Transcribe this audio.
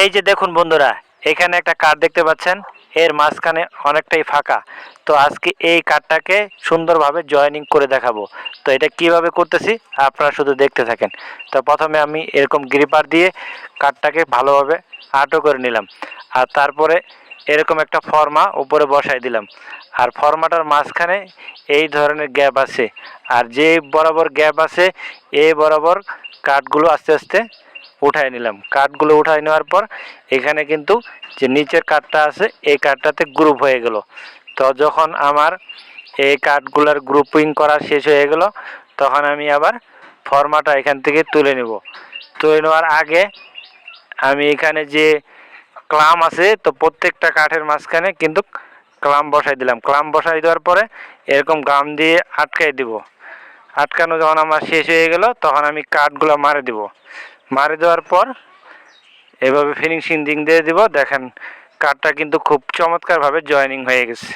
এই যে দেখুন বন্ধুরা, এখানে একটা কাঠ দেখতে পাচ্ছেন, এর মাঝখানে অনেকটাই ফাঁকা। তো আজকে এই কাঠটাকে সুন্দরভাবে জয়েনিং করে দেখাবো। তো এটা কীভাবে করতেছি, আপনারা শুধু দেখতে থাকেন। তো প্রথমে আমি এরকম গ্রিপার দিয়ে কাঠটাকে ভালোভাবে আটো করে নিলাম। আর তারপরে এরকম একটা ফর্মা উপরে বসাই দিলাম। আর ফর্মাটার মাঝখানে এই ধরনের গ্যাপ আছে। আর যে বরাবর গ্যাপ আছে, এই বরাবর কাঠগুলো আস্তে আস্তে উঠাই নিলাম। কাঠগুলো উঠাই নেওয়ার পর এখানে কিন্তু যে নিচের কাঠটা আছে, এই কাঠটাতে গ্রুপ হয়ে গেল। তো যখন আমার এই কাঠগুলোর গ্রুপিং করা শেষ হয়ে গেল, তখন আমি আবার ফর্মাটা এখান থেকে তুলে নেব। তুলে নেওয়ার আগে আমি এখানে যে ক্লাম আছে, তো প্রত্যেকটা কাঠের মাঝখানে কিন্তু ক্লাম বসাই দিলাম। ক্লাম বসাই দেওয়ার পরে এরকম গাম দিয়ে আটকাই দিব। আটকানো যখন আমার শেষ হয়ে গেল, তখন আমি কাঠগুলো মারে দিব। মারে দেওয়ার পর এভাবে ফিনিশিং দিয়ে দিব। দেখেন কাঠটা কিন্তু খুব চমৎকারভাবে জয়েনিং হয়ে গেছে।